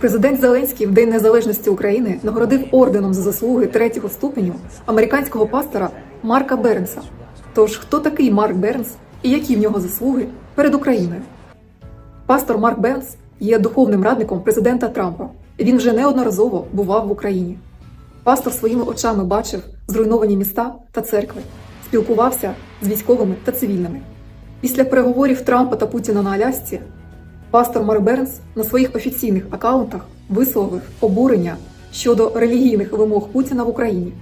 Президент Зеленський в День Незалежності України нагородив орденом за заслуги третього ступеню американського пастора Марка Бернса. Тож хто такий Марк Бернс і які в нього заслуги перед Україною? Пастор Марк Бернс є духовним радником президента Трампа. Він вже неодноразово бував в Україні. Пастор своїми очами бачив зруйновані міста та церкви, спілкувався з військовими та цивільними. Після переговорів Трампа та Путіна на Алясці пастор Марк Бернс на своїх офіційних акаунтах висловив обурення щодо релігійних вимог Путіна в Україні,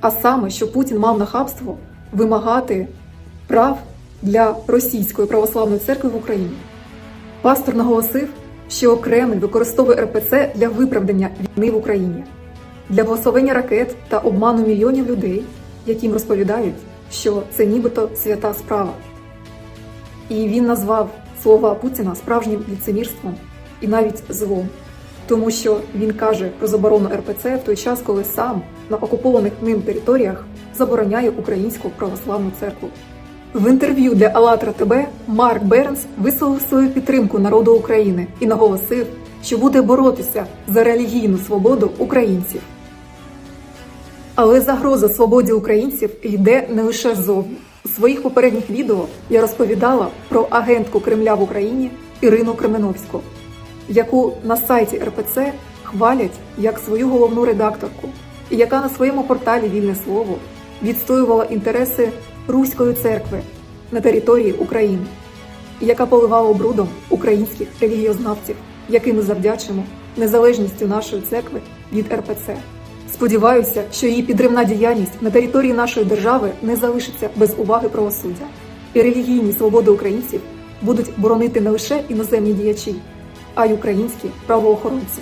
а саме, що Путін мав нахабство вимагати прав для російської православної церкви в Україні. Пастор наголосив, що Кремль використовує РПЦ для виправдання війни в Україні, для благословення ракет та обману мільйонів людей, яким розповідають, що це нібито свята справа. І він назвав слова Путіна справжнім ліцемірством і навіть злом, тому що він каже про заборону РПЦ в той час, коли сам на окупованих ним територіях забороняє українську православну церкву. В інтерв'ю для АЛЛАТРА ТБ Марк Бернс висловив свою підтримку народу України і наголосив, що буде боротися за релігійну свободу українців. Але загроза свободі українців йде не лише ззовні. Своїх попередніх відео я розповідала про агентку Кремля в Україні Ірину Кременовську, яку на сайті РПЦ хвалять як свою головну редакторку, і яка на своєму порталі Вільне Слово відстоювала інтереси Руської церкви на території України, і яка поливала брудом українських релігієзнавців, яким ми завдячимо незалежністю нашої церкви від РПЦ. Сподіваюся, що її підривна діяльність на території нашої держави не залишиться без уваги правосуддя, і релігійні свободи українців будуть боронити не лише іноземні діячі, а й українські правоохоронці.